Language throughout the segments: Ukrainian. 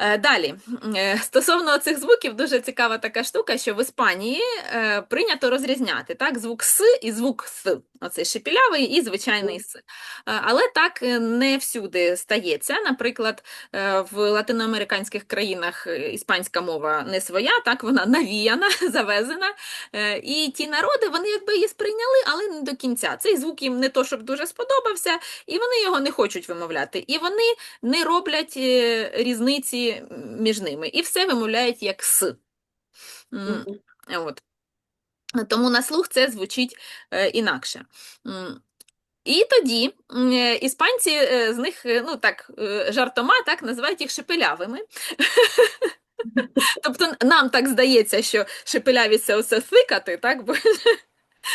Е, Далі, Е, стосовно цих звуків, дуже цікава така штука, що в Іспанії е, прийнято розрізняти так, звук С і звук С. Оцей шепілявий і звичайний С. Але так не всюди стається. Наприклад, в латиноамериканських країнах іспанська мова не своя, так вона навіяна, завезена. І ті народи вони якби її сприйняли, але не до кінця. Цей звук їм не то, щоб дуже сподобався, і вони його не хочуть вимовляти. І вони не роблять е, різниці між ними. І все вимовляють як С. От. Тому на слух це звучить е, інакше. І тоді е, іспанці е, з них, ну так, жартома так, називають їх шепелявими. Тобто нам так здається, що шепелявість це оце сикати, так?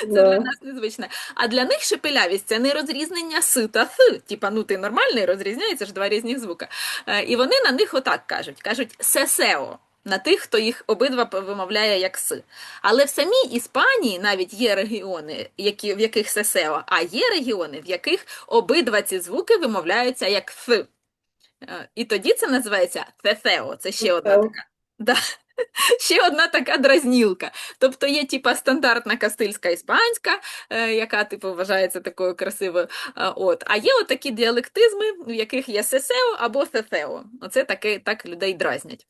Це для нас незвичне. А для них шепелявість це не розрізнення с та с. Типа, ну ти нормальний, розрізняється ж два різних звука. Е, І вони на них отак кажуть: кажуть сесео. На тих, хто їх обидва вимовляє як с. Але в самій Іспанії навіть є регіони, які, в яких сесео, а є регіони, в яких обидва ці звуки вимовляються як с. Е, І тоді це називається сесео. Це ще одна така. Да. Ще одна така дразнілка. Тобто є типа стандартна кастильська іспанська, е, яка типу вважається такою красивою. е, От. А є отакі діалектизми, в яких є сесео або сесео. Оце таки, так людей дразнять.